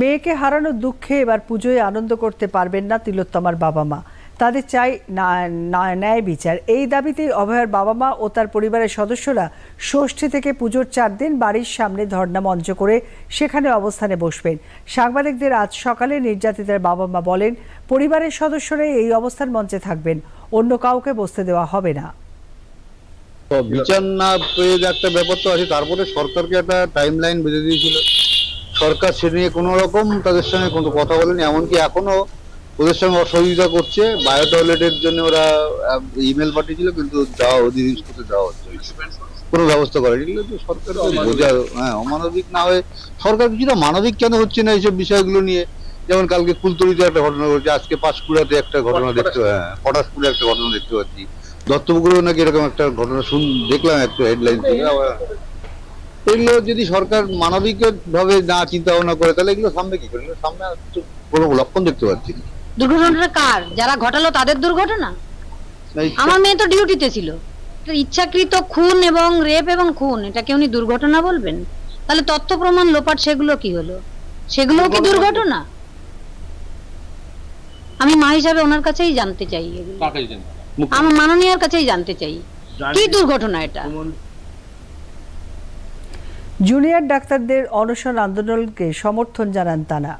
মেয়েকে হারানোর দুঃখে এবার পুজোয় আনন্দ করতে পারবেন না তিলোত্তমার বাবা মা। তাদের চাই ন্যায় বিচার। এই দাবিতেই অভয়ার বাবা মা ও তার পরিবারের সদস্যরা ষষ্ঠী থেকে পুজোর চার দিন বাড়ির সামনে ধর্ণা মঞ্চ করে সেখানে অবস্থানে বসবেন। সাংবাদিকদের আজ সকালে নির্যাতিতার বাবা মা বলেন, পরিবারের সদস্যরাই এই অবস্থান মঞ্চে থাকবেন, অন্য কাউকে বসতে দেওয়া হবে না। বিচার না পেয়ে যে একটা ব্যাপার তো আছে, তারপরে সরকারকে একটা টাইম লাইন বেঁধে দিয়েছিল। সরকার সে নিয়ে কোনো রকম তাদের সঙ্গে কোনো কথা বলেনি এমনকি এখনও ওদের সঙ্গে অসহযোগিতা করছে। বায়ো টয়লেটের জন্য ওরা ইমেল পাঠিয়েছিল কিন্তু যাওয়া ইউজ করতে যাওয়া হচ্ছে। কোনো ব্যবস্থা করে এগুলো তো সরকার বোঝা হ্যাঁ অমানবিক না হয়ে সরকার কিছুটা মানবিক কেন হচ্ছে না এইসব বিষয়গুলো নিয়ে? যেমন কালকে কুলতলিতে একটা ঘটনা ঘটছে আজকে পাঁশকুড়াতে একটা ঘটনা দেখতে হ্যাঁ পটাশপুরে একটা ঘটনা দেখতে পাচ্ছি। দত্তপুকুরেও নাকি এরকম একটা ঘটনা শুন দেখলাম একটা হেডলাইন থেকে এগুলো যদি সরকার মানবিক ভাবে না চিন্তা ভাবনা করে তাহলে এগুলো সামনে কি করে? সামনে কোনো লক্ষণ দেখতে পাচ্ছি না। দুর্ঘটনাটা কার? যারা ঘটালো তাদের দুর্ঘটনা? আমার মেয়ে তো ডিউটিতে ছিল। ইচ্ছাকৃত খুন এবং রেপ এবং খুন এটাকে উনি দুর্ঘটনা বলবেন? তাহলে তথ্য প্রমাণ লোপাট সেগুলো কি হলো? সেগুলোও কি দুর্ঘটনা আমি মা হিসাবে ওনার কাছেই জানতে চাই আমার মাননীয়ার কাছেই জানতে চাই। কি দুর্ঘটনা এটা? জুনিয়র ডাক্তারদের অনশন আন্দোলনকে সমর্থন জানান তারা।